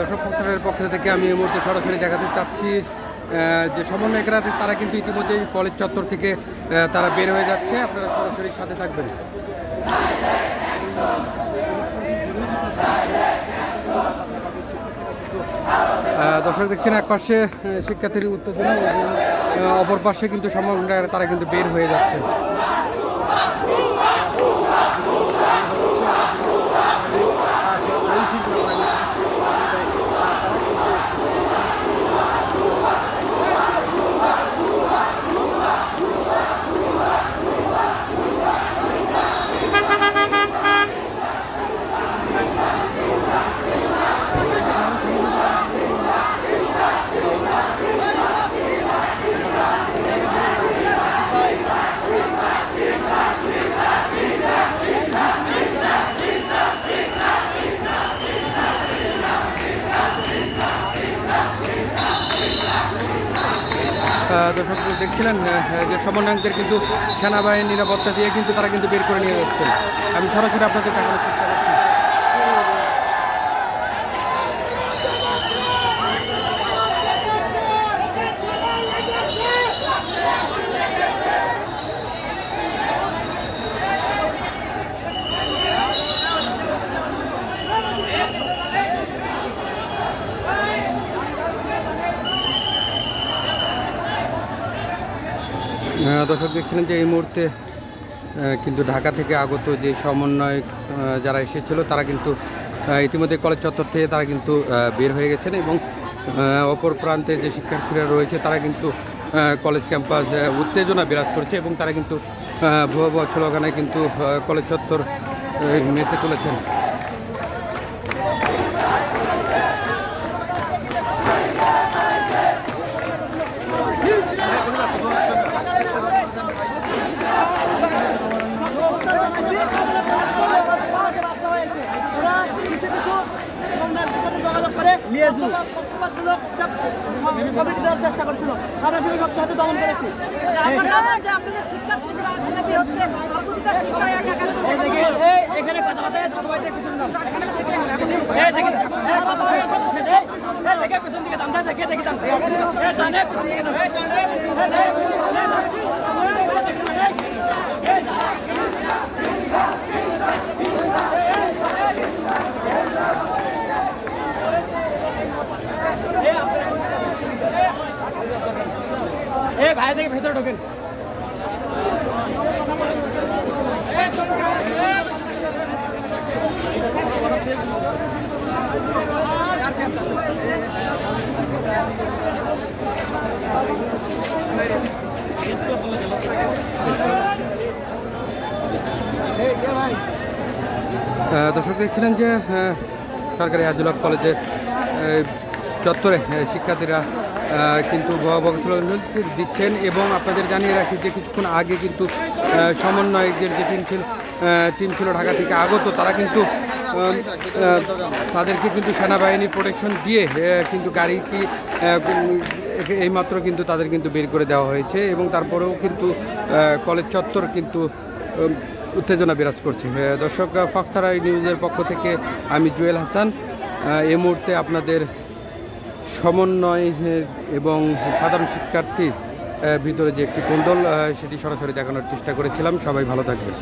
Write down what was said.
দর্শক পক্ষের পক্ষ থেকে আমি এই মুহূর্তে সরাসরি দেখাতে চাচ্ছি যে সমন্বয়করা তারা কিন্তু ইতিমধ্যেই কলেজ চত্বর থেকে তারা বের হয়ে যাচ্ছে। আপনারা সরাসরি সাথে থাকবেন। দর্শক দেখছেন, এক পাশে শিক্ষার্থীর উত্তেজনা অপর পাশে কিন্তু সমন্বয়করা, তারা কিন্তু বের হয়ে যাচ্ছে। দর্শক দেখছিলেন যে সমন্বয়কদের কিন্তু সেনাবাহিনীর নিরাপত্তা দিয়ে কিন্তু তারা কিন্তু বের করে নিয়ে যাচ্ছেন। আমি সরাসরি আপনাদের দেখানোর চেষ্টা দর্শক দেখছিলেন যে এই মুহূর্তে কিন্তু ঢাকা থেকে আগত যে সমন্বয় যারা এসেছিল, তারা কিন্তু ইতিমধ্যে কলেজ চত্বর থেকে তারা কিন্তু বের হয়ে গেছেন এবং অপর প্রান্তে যে শিক্ষার্থীরা রয়েছে, তারা কিন্তু কলেজ ক্যাম্পাস উত্তেজনা বিরাজ করছে এবং তারা কিন্তু ভুয়া ভুয়া স্লোগানে কিন্তু কলেজ চত্বর মেতে তুলেছেন। চেষ্টা করছিল। তারা সেটা সপ্তাহ হাতে দমন করেছে। এখানে না এই, দেখে পিছন দিকে দামটা দেখে দেখে দাম এই জানে পিছন দিকে দাম এই জানে ভাই দেখে ভেতরে ঢোকেন। দর্শক দেখছিলেন যে সরকারি আজুলক কলেজের আহ, চত্বরে শিক্ষার্থীরা কিন্তু ভয়াবহ দিচ্ছেন এবং আপনাদের জানিয়ে রাখি যে কিছুক্ষণ আগে কিন্তু সমন্বয়কদের যে টিম ছিল টিম ছিল ঢাকা থেকে আগত, তারা কিন্তু তাদেরকে কিন্তু সেনাবাহিনীর প্রোটেকশন দিয়ে কিন্তু গাড়ি কি এইমাত্র কিন্তু তাদের কিন্তু বের করে দেওয়া হয়েছে এবং তারপরেও কিন্তু কলেজ চত্বর কিন্তু উত্তেজনা বিরাজ করছে। দর্শক ফক্তারা নিউজের পক্ষ থেকে আমি জুয়েল হাসান এই মুহূর্তে আপনাদের সমন্বয় এবং সাধারণ শিক্ষার্থীর ভিতরে যে একটি কোন্দল সেটি সরাসরি দেখানোর চেষ্টা করেছিলাম। সবাই ভালো থাকবে